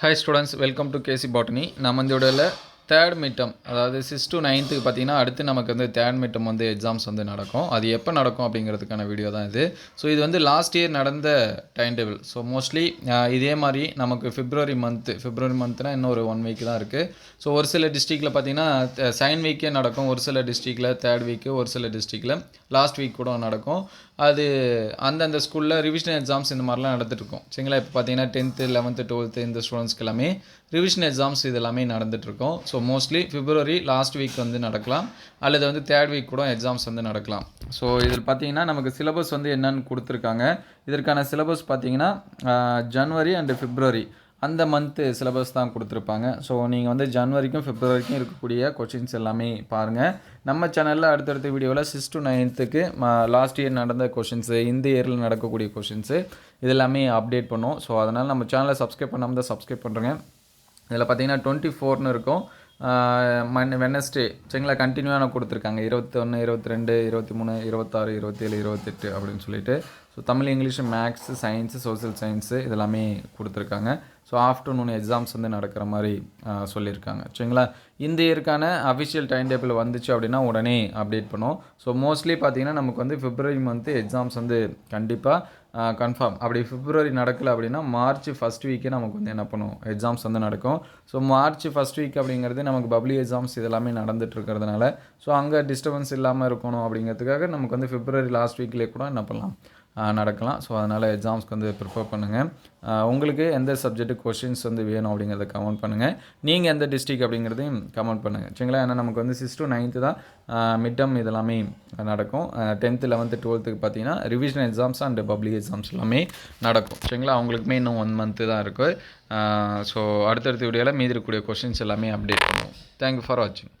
Hi students welcome to KC botany நம்ம இந்த விடையில் தேர்ட் மிட்டம் அதாவது சிக்ஸ் டு நைன்த்துக்கு பார்த்தீங்கன்னா அடுத்து நமக்கு வந்து தேர்ட் மிட்டம் வந்து எக்ஸாம்ஸ் வந்து நடக்கும். அது எப்போ நடக்கும் அப்படிங்கிறதுக்கான வீடியோ தான் இது. ஸோ இது வந்து லாஸ்ட் இயர் நடந்த டைம் டேபிள் ஸோ மோஸ்ட்லி இதே மாதிரி நமக்கு பிப்ரவரி மந்த்து பிப்ரவரி மந்த்னா இன்னும் ஒரு ஒன் வீக் தான் இருக்குது ஸோ ஒரு சில டிஸ்ட்ரிக்டில் பார்த்தீங்கன்னா செகண்ட் வீக்கே நடக்கும். ஒரு சில டிஸ்ட்ரிக்டில் தேர்ட் வீக்கு ஒரு சில டிஸ்ட்ரிக்டில் லாஸ்ட் வீக் கூட நடக்கும். அது அந்தந்த ஸ்கூலில் ரிவிஷன் எக்ஸாம்ஸ் இந்த மாதிரிலாம் நடந்துட்டு சரிங்களா? இப்போ பார்த்தீங்கன்னா டென்த்து லெவன்த்து டுவெல்த்து இந்த ஸ்டூடெண்ட்ஸ்க்கு எல்லாமே. ரிவிஷன் எக்ஸாம்ஸ் இது எல்லாமே நடந்துகிட்ருக்கோம் so mostly February last week வந்து நடக்கலாம். அல்லது வந்து தேர்ட் வீக் கூட எக்ஸாம்ஸ் வந்து நடக்கலாம். ஸோ இதில் பார்த்தீங்கன்னா நமக்கு சிலபஸ் வந்து என்னென்னு கொடுத்துருக்காங்க. இதற்கான சிலபஸ் பார்த்தீங்கன்னா ஜனவரி அண்டு ஃபிப்ரவரி அந்த மந்த்து சிலபஸ் தான் கொடுத்துருப்பாங்க. ஸோ நீங்கள் வந்து ஜனவரிக்கும் ஃபிப்ரவரிக்கும் இருக்கக்கூடிய கொஷின்ஸ் எல்லாமே பாருங்கள் நம்ம சேனலில் அடுத்தடுத்த வீடியோவில் சிக்ஸ் டு நைன்த்துக்கு லாஸ்ட் இயர் நடந்த கொஷின்ஸு இந்த இயரில் நடக்கக்கூடிய கொஷின்ஸு இதெல்லாமே அப்டேட் பண்ணும் ஸோ அதனால் நம்ம சேனலை சப்ஸ்கிரைப் பண்ணாமல் தான் சப்ஸ்கிரைப் பண்ணுறேங்க இதில் பார்த்தீங்கன்னா டுவெண்ட்டி ஃபோர்னு இருக்கும். மன் வெனஸ்டே சரிங்களா? கண்டினியூவாக கொடுத்துருக்காங்க இருபத்தொன்று இருபத்தி ரெண்டு இருபத்தி மூணு இருபத்தாறு இருபத்தேழு இருபத்தெட்டு அப்படின்னு சொல்லிட்டு so Tamil English maths science social science இதெல்லாமே கொடுத்துருக்காங்க. ஸோ ஆஃப்டர்நூன் எக்ஸாம்ஸ் வந்து நடக்கிற மாதிரி சொல்லியிருக்காங்க. சரிங்களா இந்த இயருக்கான அஃபிஷியல் டைம் டேபிள் வந்துச்சு அப்படின்னா உடனே அப்டேட் பண்ணும் ஸோ மோஸ்ட்லி பார்த்தீங்கன்னா நமக்கு வந்து பிப்ரவரி மந்த்து எக்ஸாம்ஸ் வந்து கண்டிப்பாக கன்ஃபார்ம் அப்படி பிப்ரவரி நடக்கலை அப்படின்னா மார்ச் ஃபஸ்ட் வீக்கே நமக்கு வந்து என்ன பண்ணும் எக்ஸாம்ஸ் வந்து நடக்கும். ஸோ மார்ச் ஃபஸ்ட் வீக் அப்படிங்கிறது நமக்கு பப்ளி எக்ஸாம்ஸ் இதெல்லாமே நடந்துட்டு இருக்கிறதுனால ஸோ அங்கே டிஸ்டர்பன்ஸ் இல்லாமல் இருக்கணும் அப்படிங்கிறதுக்காக நமக்கு வந்து பிப்ரவரி லாஸ்ட் வீக்லேயே கூட என்ன பண்ணலாம்? நடக்கலாம். ஸோ அதனால் எக்ஸாம்ஸ்க்கு வந்து ப்ரிப்பேர் பண்ணுங்கள் உங்களுக்கு எந்த சப்ஜெக்ட்டு கொஷின்ஸ் வந்து வேணும் அப்படிங்கிறத கமெண்ட் பண்ணுங்கள் நீங்கள் எந்த டிஸ்ட்ரிக் அப்படிங்கிறதையும் கமெண்ட் பண்ணுங்கள் சரிங்களா? ஏன்னா நமக்கு வந்து சிக்ஸ் டு நைன்த்து தான் மிட் இதெல்லாமே நடக்கும். டென்த்து லெவன்த்து டுவெல்த்துக்கு பார்த்தீங்கன்னா revision exams and public exams எல்லாமே நடக்கும். சரிங்களா? அவங்களுக்குமே இன்னும் ஒன் மந்த்து தான் இருக்குது ஸோ அடுத்தடுத்த வீடியோவில் மீதி இருக்கக்கூடிய கொஷின்ஸ் எல்லாமே அப்டேட் பண்ணுவோம். தேங்க்யூ ஃபார் வாட்சிங்